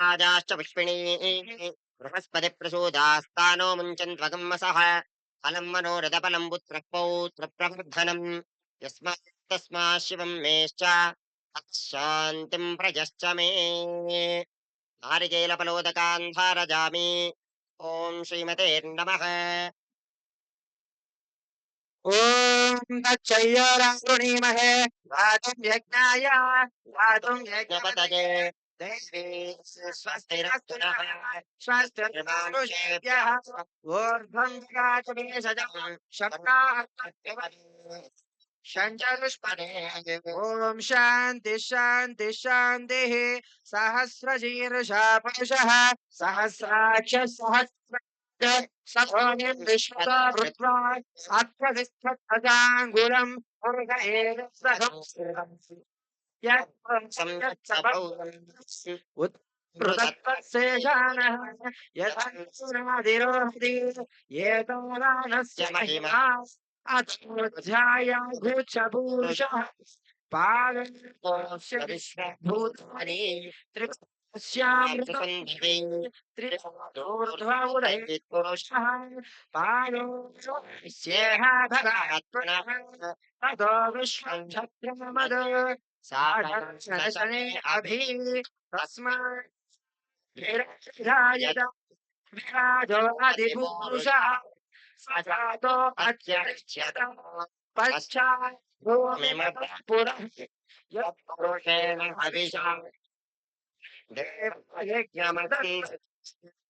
राजाश्च पुष्पिणी बृहस्पति प्रसूदास्तानो मुञ्चन्त्वगम्मसः फलं मनोरथफलं पुत्रः पौत्रप्रवर्धनम् यस्मात् तस्मात् मेश्च प्रजश्च मे। नारिकेलफलोदकान्धारजामि। ॐ श्रीमतेर्नमः। ॐ तच्चय्यरावृणीमहे गातुं यज्ञाय। यज्ञपतये। यज्ञपतये देवी स्वस्तिरस्तु नः स्वस्तिर्मानुषेभ्यः ऊर्ध्वं गातुमेषजं शब्दाः षञ्चतुष्पदे ॐ शान्ति शान्ति शान्तिः सहस्रशीर्षा पुरुषः सहस्राक्ष सहस्र सभोनिं सहस्रम् उत्पृतत्वशेषानः यथादिरोहति एतोदानस्य महिमा अध्यायाघुच्छपूरुषः पादस्य विश्वभूतानि त्रिश्यामृतम् त्रिदोर्ध्वोदयपुरुषः पादो स्येह भगात्मनः ततो विश्वं छत्रमद साधने अभि अधिपुरुषः सजातो अत्यरिच्यत पश्चात् भूमिमतः पुरः। यत्पुरुषेण हविषा।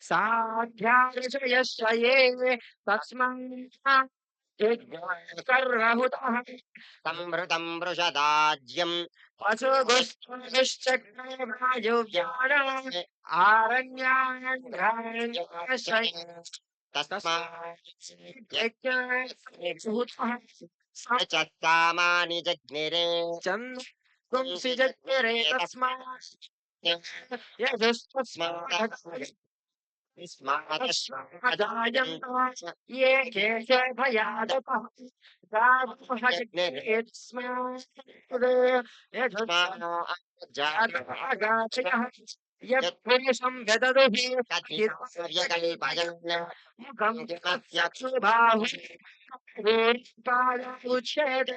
साध्यायश्च ये तस्मात् कर्णहुतः संभृतं वृषदाज्यं पशुगुश्चक्रवायुव्यान आरण्याश्रय तस्मात् च कामानि जज्ञिरे। पुंसि जग्रे तस्मात् यजुस्तस्मात् ये केश भयादपः गाचयः यत्पुरुषं व्यददुः मुखं चक्षुबाहु उच्छेद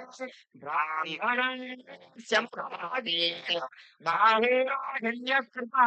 ब्राह्मणस्य बाहुराजन्यकृपा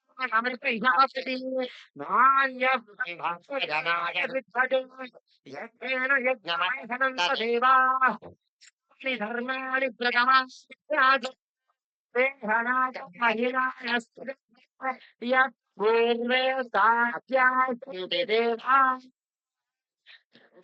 धर्माणि प्रगमाः देहनाय यत् पूर्वे सात्यास्ति देवा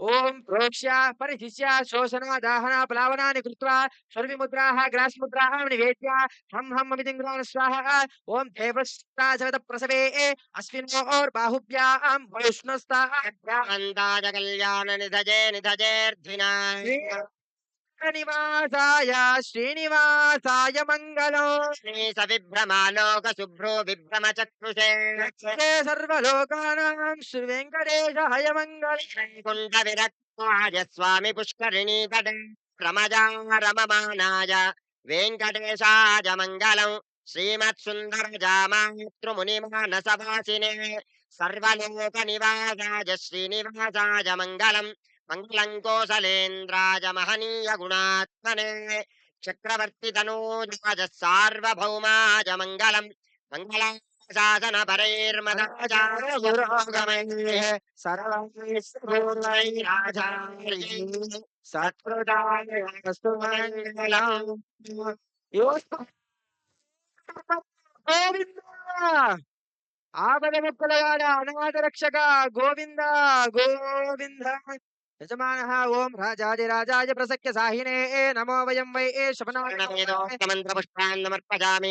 ओम प्रोक्ष परिशिष्य शोषणा दाहना प्लावना कृत्वा स्वर्ण मुद्रा ग्रास मुद्रा निवेद्या हम हम अमितिङ्ग्रान् स्वाहा। ओम देवस्ता जगत प्रसवे अस्मिन् और वैष्णस्ता अन्दाज कल्याण निधजे निधजेर्धिना శుక్రనివాసాయ శ్రీనివాసాయ మంగళో. శ్రీష విభ్రమాలోక శుభ్రో విభ్రమ చక్షుషే సర్వలోకానాం. శ్రీ వెంకటేశ హయ మంగళ. విరక్తాయ స్వామి పుష్కరిణి తట రమజా రమమానాయ వెంకటేశాయ మంగళం. శ్రీమత్సుందర జామాతృమునిమానసవాసినే సర్వలోక నివాసాయ శ్రీనివాసాయ మంగళం. कोसलेन्द्राय महनीय गुणात्मने चक्रवर्ति तनूजाय सार्वभौमाय मङ्गलम् मङ्गलाशासन परैर्मदाचार्यपुरोगमैः सर्वैराचार्यैः సత్కృతాయస్తు మంగళం గోవింద ఆపద ముక్కలగాడ అనాథ రక్షక గోవింద గోవింద यजमानः ॐ राजाधिराजाय प्रसक्य साहिने ए नमो वयं वै ए शपनामन्त्रपुष्पान्नमर्पयामि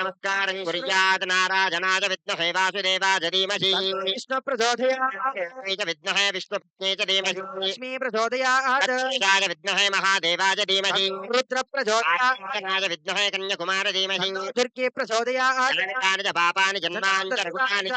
नमस्कारं कुर्यात् नाराजनाय विद्महे वासुदेवाय धीमहि विष्णुप्रचोदयाय विद्महे विष्णुपत्ने च धीमहि। लक्ष्मी प्रचोदयाय विद्महे महादेवाय धीमहि रुद्रप्रचोदयाय विद्महे कन्याकुमार धीमहि दुर्गे प्रचोदयाय पापानि जन्मानि रघुतानि च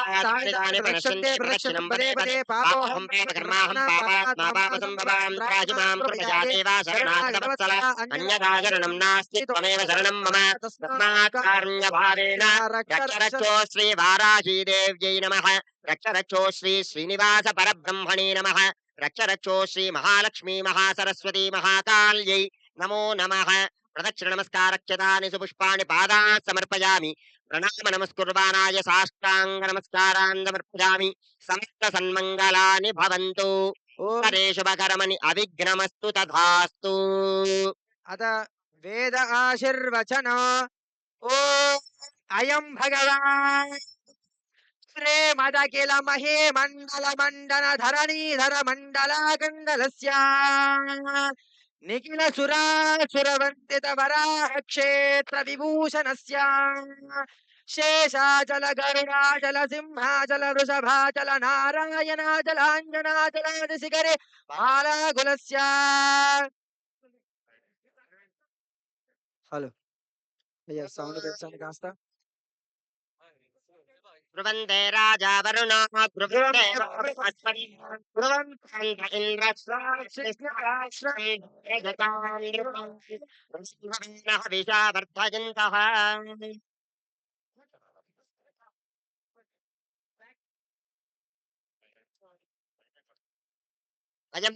पापात्मा पापसम्भवां त्राहि माँ कृपया देवा शरणागतवत्सल अन्यथा नास्ति त्वमेव मम तस्मात् कारुण्यभावेन रक्ष रक्षो श्री वाराही देव्यै नमः। रक्ष रक्षो श्री श्रीनिवास परब्रह्मणे नमः। रक्ष रक्षो श्री महालक्ष्मी महासरस्वती महाकाल्यै नमो नमः। प्रदक्षिण नमस्कारक्षतानि सुपुष्पाणि पादात् समर्पयामि। ప్రణామ నమస్కృర్వాణాయ సాష్టాంగ నమస్కారాన్ సమర్పయామి సమస్త సన్మంగళాని భవంతు. ఓరే శుభకరమని అవిఘ్నమస్తు తథాస్తు. అత వేద ఆశీర్వచన. ఓ. అయం భగవాన్. శ్రీమదఖిల మహే మండల మండన ధరణీధర మండలాకండలస్య నిఖిల సురాసురవర్తిత వరాహ క్షేత్ర విభూషణస్య శేషాచల గరుడాచల సింహాచల వృషభాచల నారాయణాచలాంజనాచలాది శిఖరే బాలాకులస్య హలో అయ్యా సౌండ్ పెంచండి కాస్త ब्रुवन्ते राजा वरुणो ब्रुवन्ते बृहस्पति ब्रुवन्त इन्द्रः विशा वर्धयन्तः अयं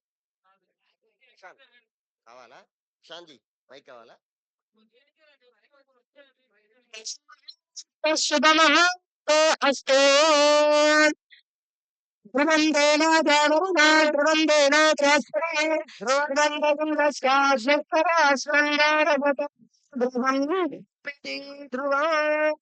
ప్రశాంత్. కావాలా? శాంతి మైక్ కావాలా? అస్తు. ధ్రువందేనా దేవరునా ధ్రువందేనా ధ్రువందేనా ధ్రువం.